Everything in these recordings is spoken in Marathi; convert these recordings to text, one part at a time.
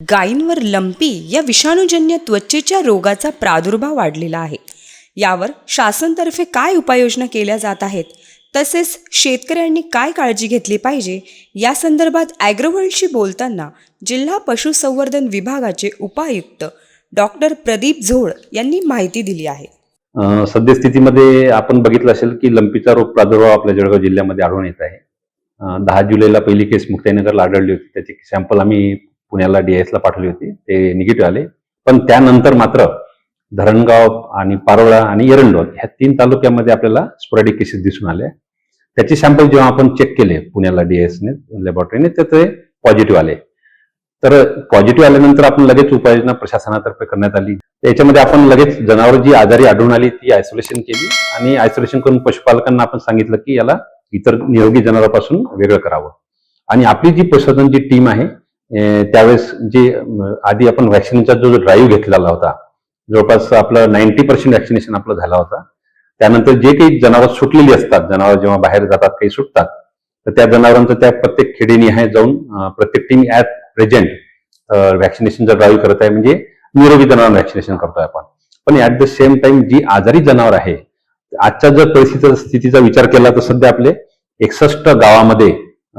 गायींवर लंपी या विषाणूजन्य त्वचेच्या रोगाचा प्रादुर्भाव वाढलेला आहे. यावर शासनतर्फे काय उपाययोजना केल्या जात आहेत? तसेच शेतकऱ्यांनी काय काळजी घेतली पाहिजे? या संदर्भात ॲग्रोवर्ल्डशी बोलताना जिल्हा पशुसंवर्धन विभागाचे उपायुक्त डॉक्टर प्रदीप झोळ यांनी माहिती दिली आहे. सद्यस्थितीमध्ये आपण बघितलं असेल की लंपीचा रोग प्रादुर्भाव आपल्या जळगाव जिल्ह्यामध्ये आढळून येत आहे. दहा जुलैला पहिली केस मुक्ताईनगरला आढळली होती. त्याची सॅम्पल आम्ही पुण्याला डीआयएसला पाठवली होती. ते निगेटिव्ह आले. पण त्यानंतर मात्र धरणगाव आणि पारोळा आणि एरंडोल ह्या तीन तालुक्यामध्ये आपल्याला स्पोरॅडिक केसेस दिसून आले. त्याचे सॅम्पल जेव्हा आपण चेक केले पुण्याला डीएसने लॅबोरेटरीने तर ते पॉझिटिव्ह आले. तर पॉझिटिव्ह आल्यानंतर आपण लगेच उपाययोजना प्रशासनातर्फे करण्यात आली. याच्यामध्ये आपण लगेच जनावर जी आजारी आढळून आली ती आयसोलेशन केली आणि आयसोलेशन करून पशुपालकांना आपण सांगितलं की याला इतर निरोगी जनावरांपासून वेगळं करावं. आणि आपली जी प्रशासन जी टीम आहे त्यावेळेस जे आधी आपण व्हॅक्सिनचा जो ड्राईव्ह घेतलेला होता जवळपास आपलं नाईन्टी पर्सेंट व्हॅक्सिनेशन आपलं झाला होता. त्यानंतर जे काही जनावर सुटलेली असतात जनावर जेव्हा बाहेर जातात काही सुटतात तर त्या जनावरांचं त्या प्रत्येक खेडेनिहाय जाऊन प्रत्येक टीम ऍट प्रेझेंट व्हॅक्सिनेशनचा ड्राईव्ह करत आहे. म्हणजे निरोगी जनावर व्हॅक्सिनेशन करतोय आपण. पण ऍट द सेम टाइम जी आजारी जनावर आहे आजच्या जर परिस्थितीचा स्थितीचा विचार केला तर सध्या आपले एकसष्ट गावामध्ये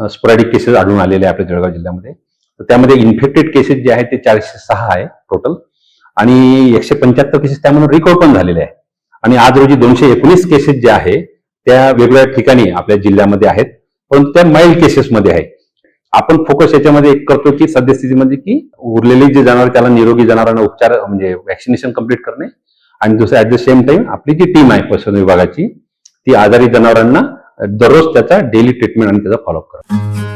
स्पोरॅडिक केसेस आढळून आलेले आपल्या जळगाव जिल्ह्यामध्ये. तर त्यामध्ये इन्फेक्टेड केसेस जे आहेत ते चारशे सहा आहे टोटल आणि एकशे पंच्याहत्तर केसेस त्यामधून रिकवर पण झालेले आहे. आणि आज रोजी दोनशे एकोणीस केसेस जे आहे त्या वेगवेगळ्या ठिकाणी आपल्या जिल्ह्यामध्ये आहेत. परंतु त्या माइल्ड केसेसमध्ये आहे. आपण फोकस याच्यामध्ये एक करतो की सद्यस्थितीमध्ये की उरलेले जे जनावर त्याला निरोगी जनावरांना उपचार म्हणजे व्हॅक्सिनेशन कंप्लीट करणे. आणि दुसरं ऍट द सेम टाइम आपली जी टीम आहे पशुधन विभागाची ती आजारी जनावरांना दररोज त्याचा डेली ट्रीटमेंट आणि त्याचा फॉलोअप करा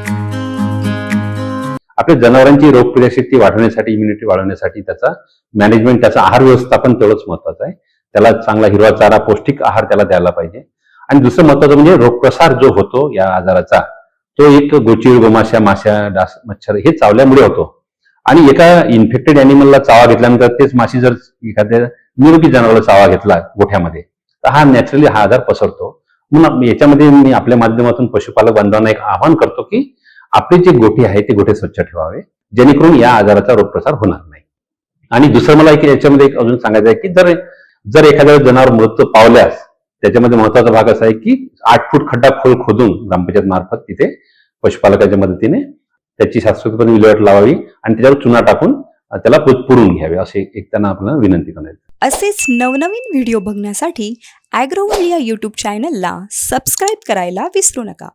आपल्या जनावरांची रोगप्रतिकारशक्ती वाढवण्यासाठी इम्युनिटी वाढवण्यासाठी त्याचा मॅनेजमेंट त्याचा आहार व्यवस्थापन तेवढंच महत्वाचं आहे. त्याला चांगला हिरवा चारा पौष्टिक आहार त्याला द्यायला पाहिजे. आणि दुसरं महत्वाचं म्हणजे रोगप्रसार जो होतो या आजाराचा तो एक गोचीड गोमाशा माश्या डास मच्छर हे चावल्यामुळे होतो. आणि एका इन्फेक्टेड अॅनिमलला चावा घेतल्यानंतर तेच माशी जर एखाद्या निरोगी जनावराला चावा घेतला गोठ्यामध्ये तर हा नॅचरली हा आजार पसरतो. म्हणून याच्यामध्ये मी आपल्या माध्यमातून पशुपालक बांधवांना एक आवाहन करतो की आपली जी गोठी आहे ते गोठे स्वच्छ ठेवावे. जेणेकरून या आजाराचा रोगप्रसार होणार नाही. आणि दुसरं मला एक याच्यामध्ये एक अजून सांगायचं आहे की जर जर एखाद्या जनावर मृत्यू पावल्यास त्याच्यामध्ये महत्त्वाचा भाग असा आहे की आठ फूट खड्डा खोल खोदून ग्रामपंचायत मार्फत तिथे पशुपालकाच्या मदतीने त्याची शाश्वतपणे विल्हेवाट लावावी आणि त्याच्यावर चुना टाकून त्याला पुरून घ्यावे असे एक त्यांना आपल्याला विनंती करायची असेच नवनवीन व्हिडिओ बघण्यासाठी ॲग्रोवर्ल्ड या यूट्यूब चॅनलला सबस्क्राईब करायला विसरू नका.